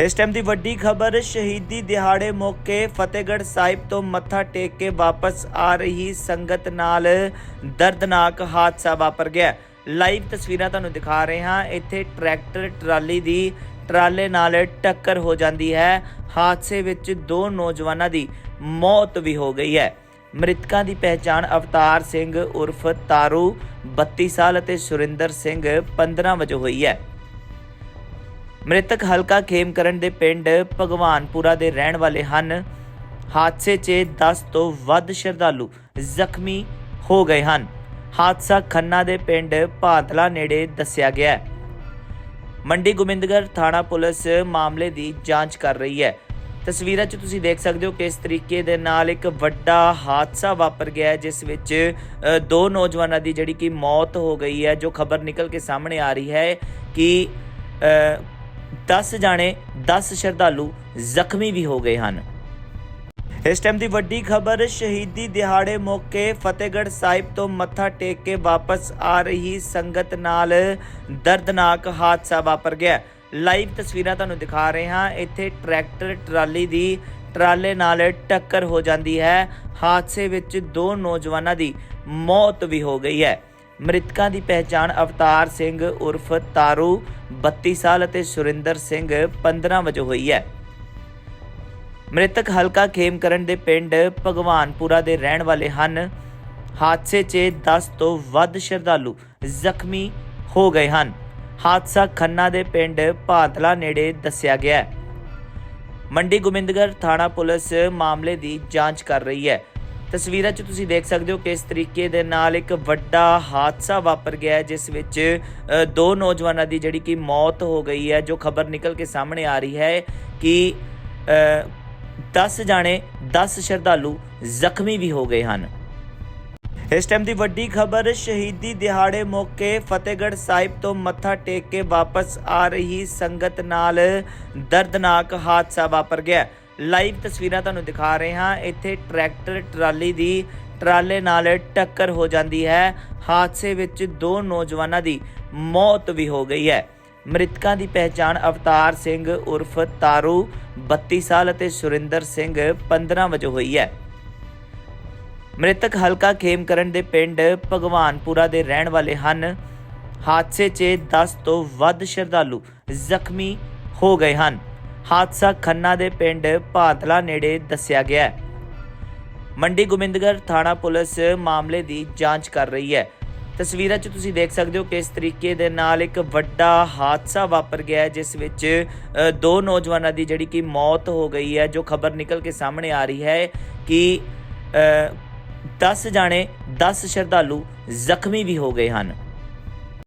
ਇਸ ਟਾਈਮ ਦੀ ਵੱਡੀ ਖਬਰ, ਸ਼ਹੀਦੀ ਦਿਹਾੜੇ ਮੌਕੇ ਫਤਿਹਗੜ੍ਹ ਸਾਹਿਬ ਤੋਂ ਮੱਥਾ ਟੇਕ ਕੇ ਵਾਪਸ ਆ ਰਹੀ ਸੰਗਤ ਨਾਲ ਦਰਦਨਾਕ ਹਾਦਸਾ ਵਾਪਰ ਗਿਆ ਲਾਈਵ ਤਸਵੀਰਾਂ ਤੁਹਾਨੂੰ ਦਿਖਾ ਰਹੇ ਹਾਂ। ਇੱਥੇ ਟਰੈਕਟਰ, ਟਰਾਲੀ ਦੀ ਟਰਾਲੇ ਨਾਲ ਟੱਕਰ ਹੋ ਜਾਂਦੀ ਹੈ। ਹਾਦਸੇ ਵਿੱਚ ਦੋ ਨੌਜਵਾਨਾਂ ਦੀ ਮੌਤ ਵੀ ਹੋ ਗਈ ਹੈ। ਮ੍ਰਿਤਕਾਂ ਦੀ ਪਹਿਚਾਣ ਅਵਤਾਰ ਸਿੰਘ ਉਰਫ ਤਾਰੂ 32 ਸਾਲ ਅਤੇ ਸੁਰਿੰਦਰ ਸਿੰਘ 15 ਵਜੋਂ ਹੋਈ ਹੈ। ਮ੍ਰਿਤਕ ਹਲਕਾ ਖੇਮਕਰਨ ਦੇ ਪਿੰਡ ਭਗਵਾਨਪੁਰਾ ਦੇ ਰਹਿਣ ਵਾਲੇ ਹਨ। ਹਾਦਸੇ 'ਚ 10 ਤੋਂ ਵੱਧ ਸ਼ਰਧਾਲੂ ਜ਼ਖਮੀ ਹੋ ਗਏ ਹਨ। ਹਾਦਸਾ ਖੰਨਾ ਦੇ ਪਿੰਡ ਭਾਦਲਾ ਨੇੜੇ ਦੱਸਿਆ ਗਿਆ ਹੈ। ਮੰਡੀ ਗੋਬਿੰਦਗੜ੍ਹ ਥਾਣਾ ਪੁਲਿਸ ਮਾਮਲੇ ਦੀ ਜਾਂਚ ਕਰ ਰਹੀ ਹੈ। ਤਸਵੀਰਾਂ 'ਚ ਤੁਸੀਂ ਦੇਖ ਸਕਦੇ ਹੋ ਕਿਸ ਤਰੀਕੇ ਦੇ ਨਾਲ ਇੱਕ ਵੱਡਾ ਹਾਦਸਾ ਵਾਪਰ ਗਿਆ ਹੈ, ਜਿਸ ਵਿੱਚ ਦੋ ਨੌਜਵਾਨਾਂ ਦੀ ਜਿਹੜੀ ਕਿ ਮੌਤ ਹੋ ਗਈ ਹੈ, ਜੋ ਖਬਰ ਨਿਕਲ ਕੇ ਸਾਹਮਣੇ ਆ ਰਹੀ ਹੈ ਕਿ 10 ਜਾਣੇ 10 ਸ਼ਰਧਾਲੂ ਜ਼ਖਮੀ ਵੀ ਹੋ ਗਏ ਹਨ। ਇਸ ਟਾਈਮ ਦੀ ਵੱਡੀ ਖਬਰ, ਸ਼ਹੀਦੀ ਦਿਹਾੜੇ ਮੌਕੇ ਫਤਿਹਗੜ੍ਹ ਸਾਹਿਬ ਤੋਂ ਮੱਥਾ ਟੇਕ ਕੇ ਵਾਪਸ ਆ ਰਹੀ ਸੰਗਤ ਨਾਲ ਦਰਦਨਾਕ ਹਾਦਸਾ ਵਾਪਰ ਗਿਆ ਲਾਈਵ ਤਸਵੀਰਾਂ ਤੁਹਾਨੂੰ ਦਿਖਾ ਰਹੇ ਹਾਂ। ਇੱਥੇ ਟਰੈਕਟਰ, ਟਰਾਲੀ ਦੀ ਟਰਾਲੇ ਨਾਲ ਟੱਕਰ ਹੋ ਜਾਂਦੀ ਹੈ। ਹਾਦਸੇ ਵਿੱਚ ਦੋ ਨੌਜਵਾਨਾਂ ਦੀ ਮੌਤ ਵੀ ਹੋ ਗਈ ਹੈ। ਮ੍ਰਿਤਕਾਂ ਦੀ ਪਹਿਚਾਣ ਅਵਤਾਰ ਸਿੰਘ ਉਰਫ ਤਾਰੂ 32 ਸਾਲ ਅਤੇ ਸੁਰਿੰਦਰ ਸਿੰਘ 15 ਵਜੋਂ ਹੋਈ ਹੈ। ਮ੍ਰਿਤਕ ਹਲਕਾ ਖੇਮਕਰਨ ਦੇ ਪਿੰਡ ਭਗਵਾਨਪੁਰਾ ਦੇ ਰਹਿਣ ਵਾਲੇ ਹਨ। ਹਾਦਸੇ 'ਚ 10 ਤੋਂ ਵੱਧ ਸ਼ਰਧਾਲੂ ਜ਼ਖਮੀ ਹੋ ਗਏ ਹਨ। ਹਾਦਸਾ ਖੰਨਾ ਦੇ ਪਿੰਡ ਭਾਦਲਾ ਨੇੜੇ ਦੱਸਿਆ ਗਿਆ ਹੈ। ਮੰਡੀ ਗੋਬਿੰਦਗੜ੍ਹ ਥਾਣਾ ਪੁਲਿਸ ਮਾਮਲੇ ਦੀ ਜਾਂਚ ਕਰ ਰਹੀ ਹੈ। ਤਸਵੀਰਾਂ 'ਚ ਤੁਸੀਂ ਦੇਖ ਸਕਦੇ ਹੋ ਕਿਸ ਤਰੀਕੇ ਦੇ ਨਾਲ ਇੱਕ ਵੱਡਾ ਹਾਦਸਾ ਵਾਪਰ ਗਿਆ ਜਿਸ ਵਿੱਚ ਦੋ ਨੌਜਵਾਨਾਂ ਦੀ ਜਿਹੜੀ ਕਿ ਮੌਤ ਹੋ ਗਈ ਹੈ, ਜੋ ਖਬਰ ਨਿਕਲ ਕੇ ਸਾਹਮਣੇ ਆ ਰਹੀ ਹੈ ਕਿ 10 ਜਾਣੇ 10 ਸ਼ਰਧਾਲੂ ਜ਼ਖਮੀ ਵੀ ਹੋ ਗਏ ਹਨ। ਇਸ ਟਾਈਮ ਦੀ ਵੱਡੀ ਖਬਰ, ਸ਼ਹੀਦੀ ਦਿਹਾੜੇ ਮੌਕੇ ਫਤਿਹਗੜ੍ਹ ਸਾਹਿਬ ਤੋਂ ਮੱਥਾ ਟੇਕ ਕੇ ਵਾਪਸ ਆ ਰਹੀ ਸੰਗਤ ਨਾਲ ਦਰਦਨਾਕ ਹਾਦਸਾ ਵਾਪਰ ਗਿਆ ਲਾਈਵ ਤਸਵੀਰਾਂ ਤੁਹਾਨੂੰ ਦਿਖਾ ਰਹੇ ਹਾਂ। ਇੱਥੇ ਟਰੈਕਟਰ, ਟਰਾਲੀ ਦੀ ਟਰਾਲੇ ਨਾਲ ਟੱਕਰ ਹੋ ਜਾਂਦੀ ਹੈ। ਹਾਦਸੇ ਵਿੱਚ ਦੋ ਨੌਜਵਾਨਾਂ ਦੀ ਮੌਤ ਵੀ ਹੋ ਗਈ ਹੈ। ਮ੍ਰਿਤਕਾਂ ਦੀ ਪਹਿਚਾਣ ਅਵਤਾਰ ਸਿੰਘ ਉਰਫ ਤਾਰੂ 32 ਸਾਲ ਅਤੇ ਸੁਰਿੰਦਰ ਸਿੰਘ 15 ਵਜੋਂ ਹੋਈ ਹੈ। ਮ੍ਰਿਤਕ ਹਲਕਾ ਖੇਮਕਰਨ ਦੇ ਪਿੰਡ ਭਗਵਾਨਪੁਰਾ ਦੇ ਰਹਿਣ ਵਾਲੇ ਹਨ। ਹਾਦਸੇ 'ਚ 10 ਤੋਂ ਵੱਧ ਸ਼ਰਧਾਲੂ ਜ਼ਖਮੀ ਹੋ ਗਏ ਹਨ। ਹਾਦਸਾ ਖੰਨਾ ਦੇ ਪਿੰਡ ਭਾਦਲਾ ਨੇੜੇ ਦੱਸਿਆ ਗਿਆ ਹੈ। ਮੰਡੀ ਗੋਬਿੰਦਗੜ੍ਹ ਥਾਣਾ ਪੁਲਿਸ ਮਾਮਲੇ ਦੀ ਜਾਂਚ ਕਰ ਰਹੀ ਹੈ। ਤਸਵੀਰਾਂ 'ਚ ਤੁਸੀਂ ਦੇਖ ਸਕਦੇ ਹੋ ਕਿਸ ਤਰੀਕੇ ਦੇ ਨਾਲ ਇੱਕ ਵੱਡਾ ਹਾਦਸਾ ਵਾਪਰ ਗਿਆ ਹੈ, ਜਿਸ ਵਿੱਚ ਦੋ ਨੌਜਵਾਨਾਂ ਦੀ ਜਿਹੜੀ ਕਿ ਮੌਤ ਹੋ ਗਈ ਹੈ, ਜੋ ਖਬਰ ਨਿਕਲ ਕੇ ਸਾਹਮਣੇ ਆ ਰਹੀ ਹੈ ਕਿ 10 ਜਾਣੇ 10 ਸ਼ਰਧਾਲੂ ਜ਼ਖਮੀ ਵੀ ਹੋ ਗਏ ਹਨ।